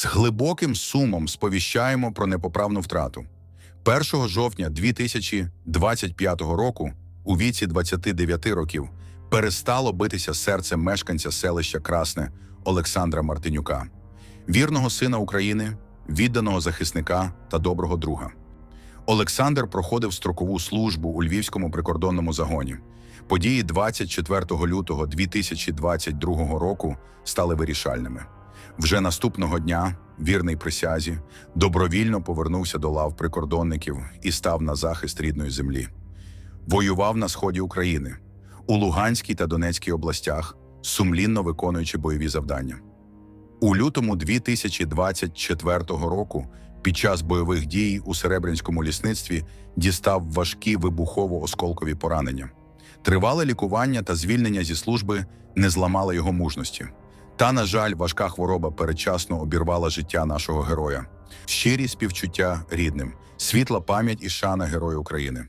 З глибоким сумом сповіщаємо про непоправну втрату. 1 жовтня 2025 року, у віці 29 років, перестало битися серце мешканця селища Красне Олександра Мартинюка, вірного сина України, відданого захисника та доброго друга. Олександр проходив строкову службу у Львівському прикордонному загоні. Події 24 лютого 2022 року стали вирішальними. Вже наступного дня вірний присязі добровільно повернувся до лав прикордонників і став на захист рідної землі. Воював на сході України, у Луганській та Донецькій областях, сумлінно виконуючи бойові завдання. У лютому 2024 року під час бойових дій у Серебрянському лісництві дістав важкі вибухово-осколкові поранення. Тривале лікування та звільнення зі служби не зламали його мужності. Та, на жаль, важка хвороба передчасно обірвала життя нашого героя. Щирі співчуття рідним, світла пам'ять і шана Герою України.